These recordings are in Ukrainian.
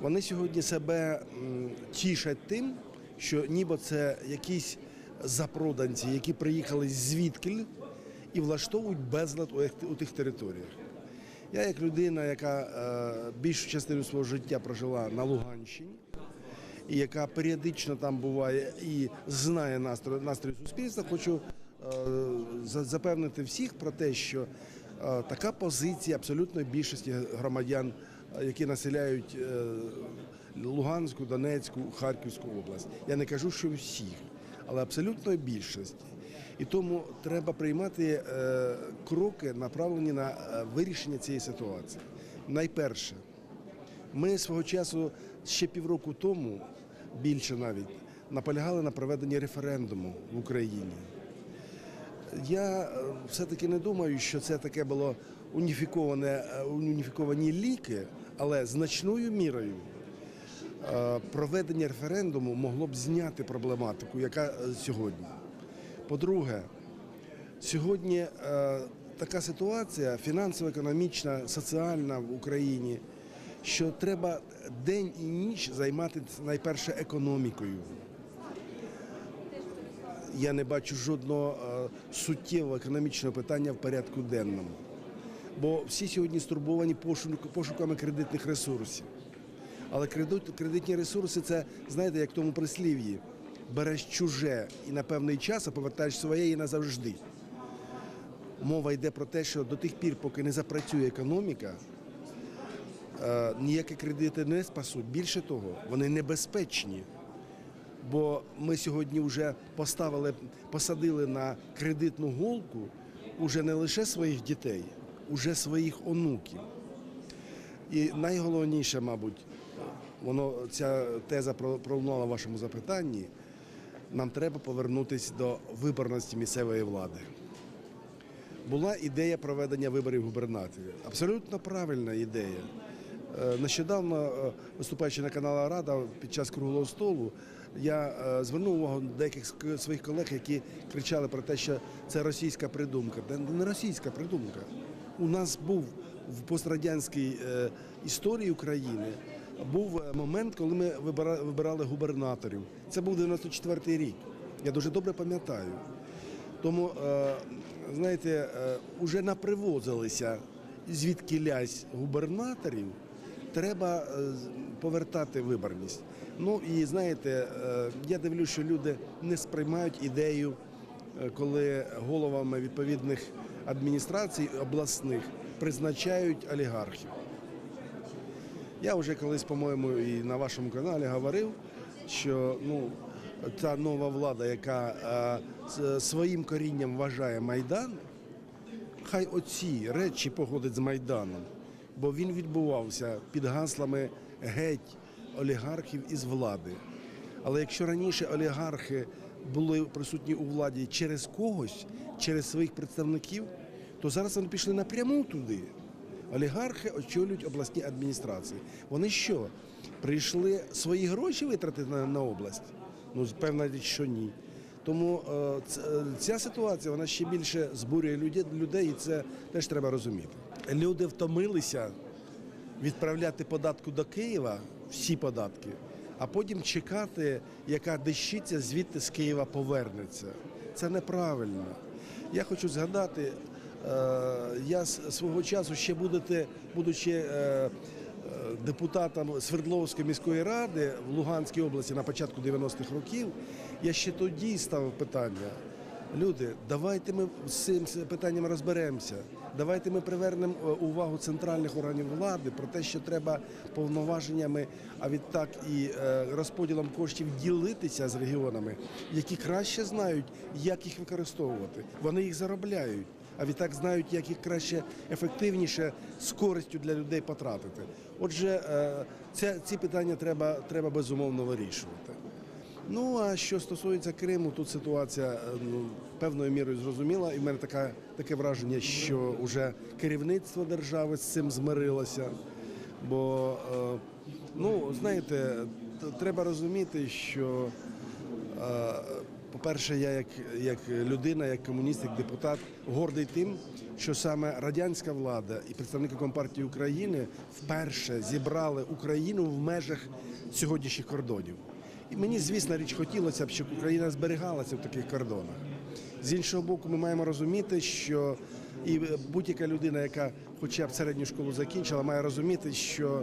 Вони сьогодні себе тішать тим, що ніби це якісь запроданці, які приїхали звідкіль і влаштовують безлад у, тих територіях. Я, як людина, яка е, більшу частину свого життя прожила на Луганщині, і яка періодично там буває і знає настрої, настрої суспільства, хочу е, запевнити всіх про те, що е, така позиція абсолютної більшості громадян, які населяють е, Луганську, Донецьку, Харківську область. Я не кажу, що всіх, але абсолютної більшості. І тому треба приймати е, кроки, направлені на е, вирішення цієї ситуації. Найперше, ми свого часу ще півроку тому, більше навіть, наполягали на проведенні референдуму в Україні. Я е, все-таки не думаю, що це таке було уніфіковане, е, уніфіковані ліки, але значною мірою е, проведення референдуму могло б зняти проблематику, яка е, сьогодні. По-друге, сьогодні така ситуація фінансово-економічна, соціальна в Україні, що треба день і ніч займатися найперше економікою. Я не бачу жодного суттєвого економічного питання в порядку денному. Бо всі сьогодні стурбовані пошуками кредитних ресурсів. Але кредитні ресурси це, знаєте, як в тому прислів'ї. Береш чуже і на певний час, а повертаєш своє і назавжди. Мова йде про те, що до тих пір, поки не запрацює економіка, е, ніякі кредити не спасуть. Більше того, вони небезпечні. Бо ми сьогодні вже поставили, посадили на кредитну голку уже не лише своїх дітей, уже своїх онуків. І найголовніше, мабуть, воно ця теза про- пролунала в вашому запитанні. Нам треба повернутися до виборності місцевої влади. Була ідея проведення виборів губернаторів. Абсолютно правильна ідея. Е, Нещодавно, е, виступаючи на каналі Рада під час круглого столу, я е, звернув увагу деяких своїх колег, які кричали про те, що це російська придумка. Не російська придумка. У нас був в пострадянській е, історії України був е, момент, коли ми вибирали губернаторів. Це був 94-й рік. Я дуже добре пам'ятаю. Тому, е, знаєте, е, уже напривозилися звідки лясь губернаторів, треба повертати виборність. Ну і знаєте, я дивлюсь, що люди не сприймають ідею, коли головами відповідних адміністрацій обласних призначають олігархів. Я вже колись, по-моєму, і на вашому каналі говорив, що ну, та нова влада, яка е, своїм корінням вважає Майдан, хай оці речі погодить з Майданом, бо він відбувався під гаслами геть олігархів із влади. Але якщо раніше олігархи були присутні у владі через когось, через своїх представників, то зараз вони пішли напряму туди. Олігархи очолюють обласні адміністрації. Вони що? Прийшли свої гроші витратити на, на область? Ну, певна річ, що ні. Тому е, е, ця ситуація вона ще більше збурює людей, людей, і це теж треба розуміти. Люди втомилися відправляти податку до Києва, всі податки, а потім чекати, яка дещиця звідти з Києва повернеться. Це неправильно. Я хочу згадати, е, я свого часу ще будете, будучи е, е, депутатом Свердловської міської ради в Луганській області на початку 90-х років, я ще тоді ставив питання. Люди, давайте ми з цим питанням розберемося. Давайте ми привернемо е, увагу центральних органів влади про те, що треба повноваженнями, а відтак і е, розподілом коштів ділитися з регіонами, які краще знають, як їх використовувати. Вони їх заробляють, а відтак знають, як їх краще, ефективніше з користю для людей потратити. Отже, е, ці питання треба, треба безумовно вирішувати. Ну а що стосується Криму, тут ситуація е, ну, певною мірою зрозуміла, і в мене така, таке враження, що вже керівництво держави з цим змирилося. Бо, е, ну, знаєте, треба розуміти, що, е, по-перше, я як, як людина, як комуніст, як депутат гордий тим, що саме радянська влада і представники Компартії України вперше зібрали Україну в межах сьогоднішніх кордонів. І мені, звісно, річ хотілося б, щоб Україна зберігалася в таких кордонах. З іншого боку, ми маємо розуміти, що і будь-яка людина, яка хоча б середню школу закінчила, має розуміти, що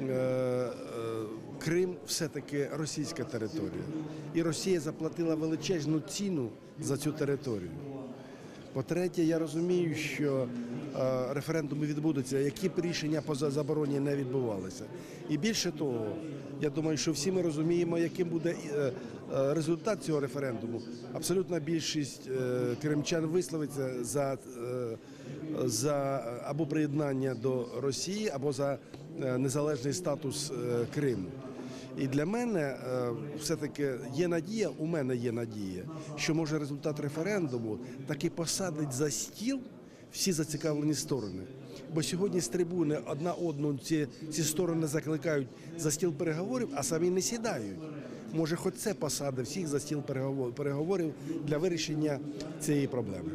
е, е, Крим все-таки російська територія. І Росія заплатила величезну ціну за цю територію. По-третє, я розумію, що е, референдуми відбудуться, які б рішення по забороні не відбувалися. І більше того, я думаю, що всі ми розуміємо, яким буде е, е, результат цього референдуму. Абсолютна більшість кримчан висловиться за, за або приєднання до Росії, або за незалежний статус Криму. І для мене е, все-таки є надія, у мене є надія, що може результат референдуму таки посадить за стіл всі зацікавлені сторони. Бо сьогодні з трибуни одна одну ці, ці сторони закликають за стіл переговорів, а самі не сідають. Може, хоч це посадить всіх за стіл переговор- переговорів для вирішення цієї проблеми.